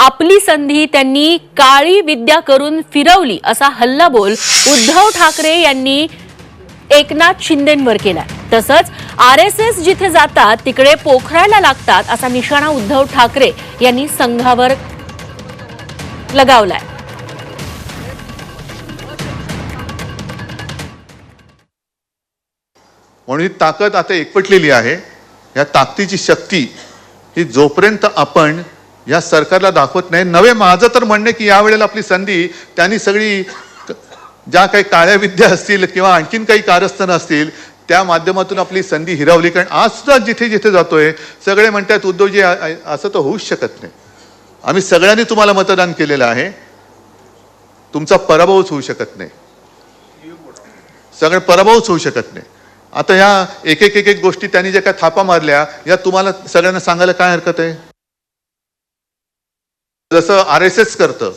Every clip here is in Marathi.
आपली संधी त्यांनी काळी विद्या करून फिरवली असा हल्लाबोल उद्धव ठाकरे यांनी एकनाथ शिंदेंवर केलाय. तसंच आर एस एस जिथे जातात तिकडे पोखरायला लागतात असा निशाणा उद्धव ठाकरे यांनी संघावर लगावलाय. म्हणून ही ताकद आता एकवटलेली आहे. या ताकदीची शक्ती ही जोपर्यंत आपण या सरकारला दाखवत नाही. नवे माझं तर म्हणणं की यावेळेला आपली संधी त्यांनी सगळी ज्या काही काळ्या विद्या असतील किंवा आणखीन काही कारस्थानं असतील त्या माध्यमातून आपली संधी हिरावली. कारण आज सुद्धा जिथे जिथे जातोय सगळे म्हणतात उद्धवजी असं तर होऊच शकत नाही. आम्ही सगळ्यांनी तुम्हाला मतदान केलेलं आहे. तुमचा पराभवच होऊ शकत नाही. सगळे पराभवच होऊ शकत नाही. आता या एक एक एक एक गोष्टी त्यांनी ज्या काय थापा मारल्या या तुम्हाला सगळ्यांना सांगायला काय हरकत आहे? जसं आर एस एस करतं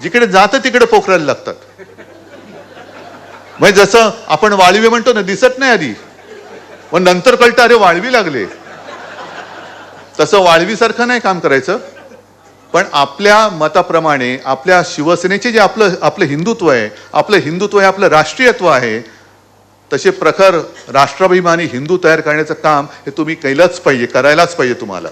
जिकडे जातं तिकडे पोखरायला लागतात. म्हणजे जसं आपण वाळवी म्हणतो ना दिसत नाही आधी. मग नंतर कळतं अरे वाळवी लागले. तसं वाळवीसारखं नाही काम करायचं. पण आपल्या मताप्रमाणे आपल्या शिवसेनेचे जे आपलं आपलं हिंदुत्व आहे आपलं हिंदुत्व हे आपलं राष्ट्रीयत्व आहे तसे प्रखर राष्ट्राभिमानी हिंदू तयार करण्याचं काम हे तुम्ही केलंच पाहिजे करायलाच पाहिजे तुम्हाला.